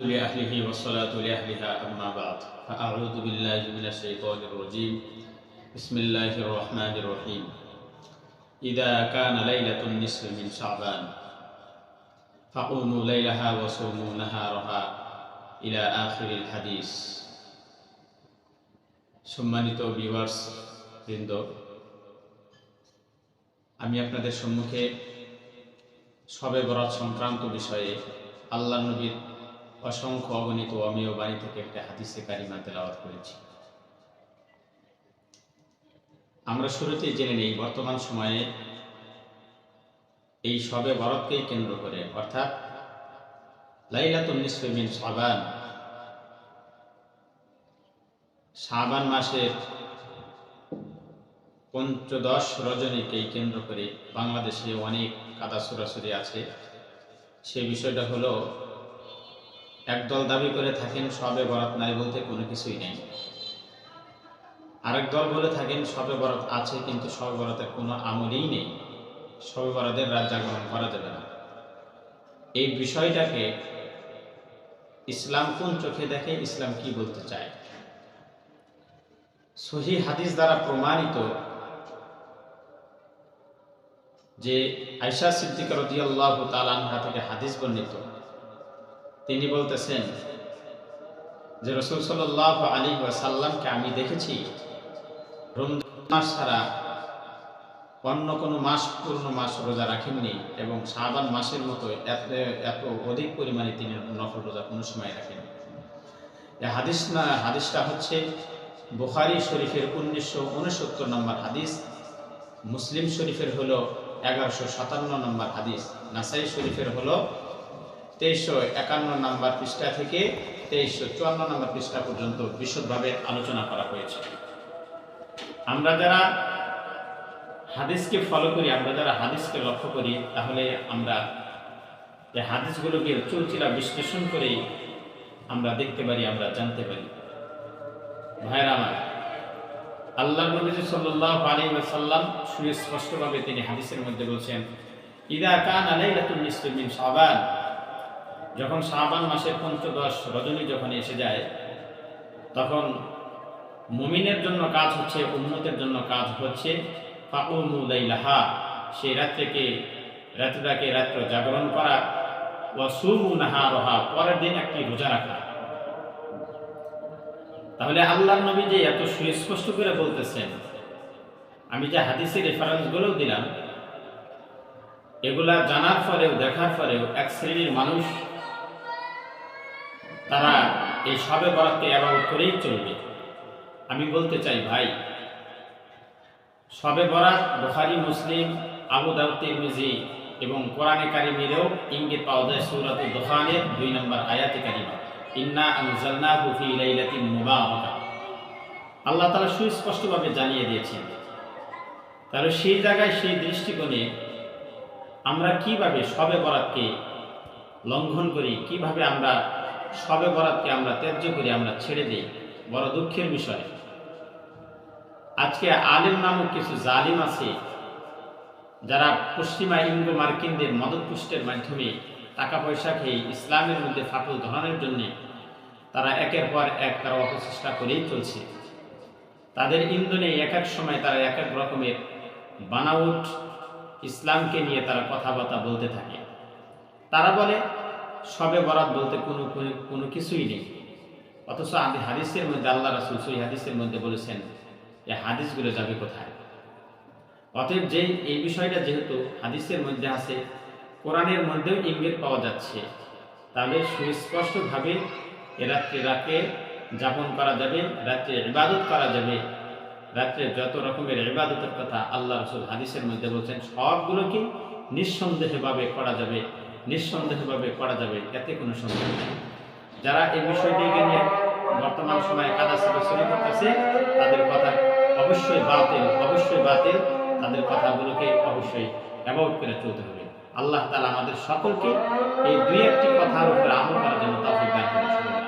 لأهله والصلاة لأهلها أما بعد فأعوذ بالله من الشيطان الرجيم بسم الله الرحمن الرحيم إذا كان ليلة النصف من شعبان فقوموا ليلها وصوموا نهارها إلى آخر الحديث সম্মানিত ভিউয়ার্স বৃন্দ আমি আপনাদের সম্মুখে সবে বরাত সংক্রান্ত বিষয়ে আল্লাহ নবীর অসংখ্য অগণিত অমীয় বাণী থেকে একটা হাদিসে কারিমা তেলাওয়াত করেছি। আমরা শুরুতেই জেনে নেই, বর্তমান সময়ে এই সবে বরতকেই কেন্দ্র করে, অর্থাৎ লাইলাতুন নিসফে মিন সাবান শাবান মাসের পঞ্চদশ রজনীকেই কেন্দ্র করে বাংলাদেশে অনেক কাদা সরাসরি আছে। সে বিষয়টা হলো একদল দাবি করে থাকেন, সবে বরাত নাই বলতে কোনো কিছুই নেই। আরেক দল বলে থাকেন, সবে বরাত আছে কিন্তু সবে বরাতের কোনো আমলই নেই। সবে বরাতের রাত জাগরণ করা যাবে না। এই বিষয়টাকে ইসলাম কোন চোখে দেখে, ইসলাম কি বলতে চায়? সহি হাদিস দ্বারা প্রমাণিত যে আয়সা সিদ্দিক রদিয়াল্লাহ তালানহা থেকে হাদিস বর্ণিত। তিনি বলতেছেন যে রসুল সাল্লাহ আলী সাল্লামকে আমি দেখেছি মাস ছাড়া অন্য কোনো মাস পূর্ণ মাস রোজা রাখেননি এবং শাহবান মাসের মতো এত এত অধিক পরিমাণে তিনি নফল রোজা কোনো সময় রাখেন এই হাদিস না, হাদিসটা হচ্ছে বুখারি শরীফের উনিশশো উনসত্তর নম্বর হাদিস, মুসলিম শরীফের হলো এগারোশো সাতান্ন নম্বর হাদিস, নাসাই শরীফের হলো তেইশশো একান্ন নম্বর পৃষ্ঠা থেকে তেইশশো চুয়ান্ন নম্বর পৃষ্ঠা পর্যন্ত বিশদভাবে আলোচনা করা হয়েছে। আমরা যারা হাদিসকে ফলো করি, আমরা যারা হাদিসকে লক্ষ্য করি, তাহলে আমরা এই হাদিসগুলোকে চুলচিলা বিশ্লেষণ করে আমরা দেখতে পারি, আমরা জানতে পারি। ভাইরা আমার আল্লাহ নবী সাল্লাহ আলী সাল্লাম সুস্পষ্টভাবে তিনি হাদিসের মধ্যে বলছেন, ইদা কান আলাইলাতুল নিসফি মিন শাবান। যখন শাবান মাসের পঞ্চদশ রজনী যখন এসে যায়, তখন মুমিনের জন্য কাজ হচ্ছে উন্নতের জন্য কাজ হচ্ছে ফাকুমুলাইলাহা সেই রাত্রেকে, রাত্রিটাকে রাত্র জাগরণ করা ও সুমু নাহা রহা পরের দিন একটি রোজা রাখা। তাহলে আল্লাহ নবী যে এত সুস্পষ্ট করে বলতেছেন, আমি যে হাদিসের রেফারেন্সগুলোও দিলাম, এগুলা জানার পরেও, দেখার পরেও এক শ্রেণির মানুষ তারা এই সবে বরাতকে অ্যাবাউট করেই চলবে। আমি বলতে চাই, ভাই, সবে বরাত বুখারি, মুসলিম, আবু দাউদ, তিরমিজি এবং কোরআনে কারিমিরেও ইঙ্গিত পাওয়া যায় সৌরাতুল দোকানের দুই নম্বর আয়াতে কারিমা, ইন্না আনজালনাহু ফি লাইলাতিন মুবারাকা। আল্লাহ তাআলা সুস্পষ্টভাবে জানিয়ে দিয়েছেন, তাহলে সেই জায়গায়, সেই দৃষ্টিকোণে আমরা কীভাবে সবে বরাতকে লঙ্ঘন করি, কীভাবে আমরা সবে বরাতকে আমরা ত্যায্য করি আমরা ছেড়ে দিই। বড় দুঃখের বিষয়। আজকে আলেম নামক কিছু জালিম আছে, যারা পশ্চিমা ইঙ্গো মার্কিনদের মদত পুষ্টের মাধ্যমে টাকা পয়সা খেয়ে ইসলামের মধ্যে ফাটল ধরানোর জন্য তারা একের পর এক তারা অপচেষ্টা করেই চলছে। তাদের ইন্ধনে এক এক সময় তারা এক এক রকমের বানাউট ইসলামকে নিয়ে তারা কথাবার্তা বলতে থাকে। তারা বলে সবে বরাত বলতে কোনো কোনো কিছুই নেই। অথচ আদি হাদিসের মধ্যে আল্লাহ রাসুল সই হাদিসের মধ্যে বলেছেন যে হাদিসগুলো যাবে কোথায়? অতএব যে এই বিষয়টা যেহেতু হাদিসের মধ্যে আছে, কোরআনের মধ্যেও ইঙ্গিত পাওয়া যাচ্ছে, তাহলে সুস্পষ্টভাবে এ রাত্রে রাতে যাপন করা যাবে, রাত্রে ইবাদত করা যাবে। রাত্রে যত রকমের ইবাদতের কথা আল্লাহ রসুল হাদিসের মধ্যে বলছেন, সবগুলোকে নিঃসন্দেহভাবে করা যাবে। নিঃসন্দেহভাবে করা যাবে, এতে কোনো সন্দেহ নেই। যারা এই বিষয়টিকে নিয়ে বর্তমান সময়ে কাদা সরাসরি করতেছে, তাদের কথা অবশ্যই বাতিল অবশ্যই বাতিল। তাদের কথাগুলোকে অবশ্যই অ্যাভয়েড করে চলতে হবে। আল্লাহ তালা আমাদের সকলকে এই দুই একটি কথার উপরে আমল করার জন্য তাফিক দান করে